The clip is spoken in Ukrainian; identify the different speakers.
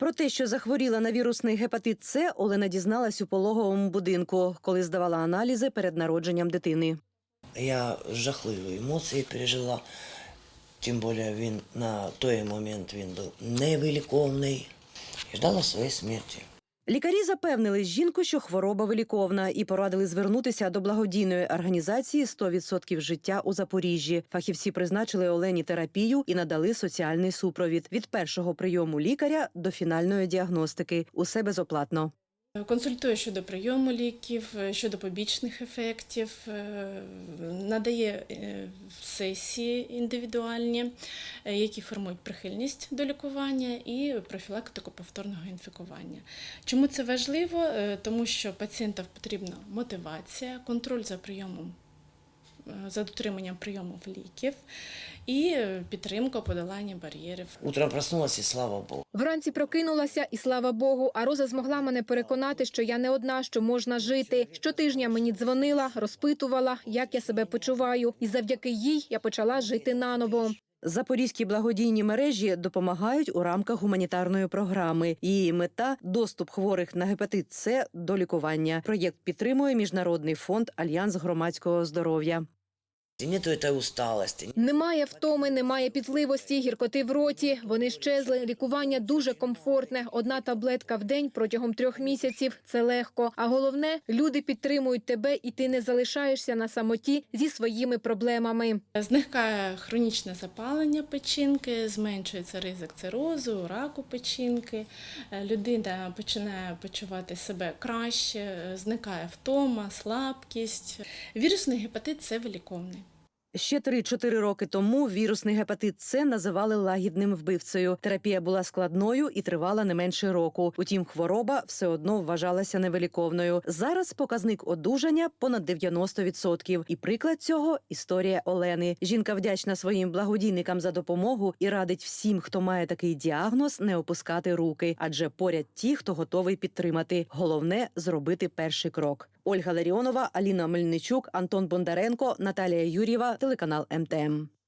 Speaker 1: Про те, що захворіла на вірусний гепатит С, Олена дізналась у пологовому будинку, коли здавала аналізи перед народженням дитини.
Speaker 2: Я жахливі емоції пережила. Тим більше він на той момент він був невиліковний і ждала своєї смерті.
Speaker 1: Лікарі запевнили жінку, що хвороба виліковна, і порадили звернутися до благодійної організації «100% життя у Запоріжжі. Фахівці призначили Олені терапію і надали соціальний супровід від першого прийому лікаря до фінальної діагностики. Усе безоплатно.
Speaker 3: Консультує щодо прийому ліків, е, щодо побічних ефектів, е, надає е, сесії індивідуальні, е, які формують прихильність до лікування і профілактику повторного інфікування. Чому це важливо? Е, Тому що пацієнтам потрібна мотивація, контроль за прийомом. Е, За дотриманням прийому ліків і підтримка подолання бар'єрів.
Speaker 2: Утром проснулася і слава Богу.
Speaker 4: Вранці прокинулася, і слава Богу, а Роза змогла мене переконати, що я не одна, що можна жити. Щотижня мені дзвонила, розпитувала, як я себе почуваю, і завдяки їй я почала жити наново.
Speaker 1: Запорізькі благодійні мережі допомагають у рамках гуманітарної програми. Її мета доступ хворих на гепатит С до лікування. Проєкт підтримує міжнародний фонд Альянс громадського здоров'я.
Speaker 2: Нету цієї усталості.
Speaker 4: Немає втоми, немає пітливості, гіркоти в роті. Вони щезли. Лікування дуже комфортне. Одна таблетка в день протягом трьох місяців це легко. А головне, люди підтримують тебе, і ти не залишаєшся на самоті зі своїми проблемами.
Speaker 3: Зникає хронічне запалення печінки, зменшується ризик цирозу, раку печінки. Е, Людина починає почувати себе краще, е, зникає втома, слабкість. Вірусний гепатит це виліковний.
Speaker 1: Ще 3-4 роки тому вірусний гепатит С називали лагідним вбивцею. Терапія була складною і тривала не менше року. Утім, хвороба все одно вважалася невиліковною. Зараз показник одужання понад 90%. І приклад цього історія Олени. Жінка вдячна своїм благодійникам за допомогу і радить всім, хто має такий діагноз, не опускати руки, адже поряд ті, хто готовий підтримати. Головне зробити перший крок. Ольга Ларіонова, Аліна Мельничук, Антон Бондаренко, Наталія Юрєва, телеканал МТМ.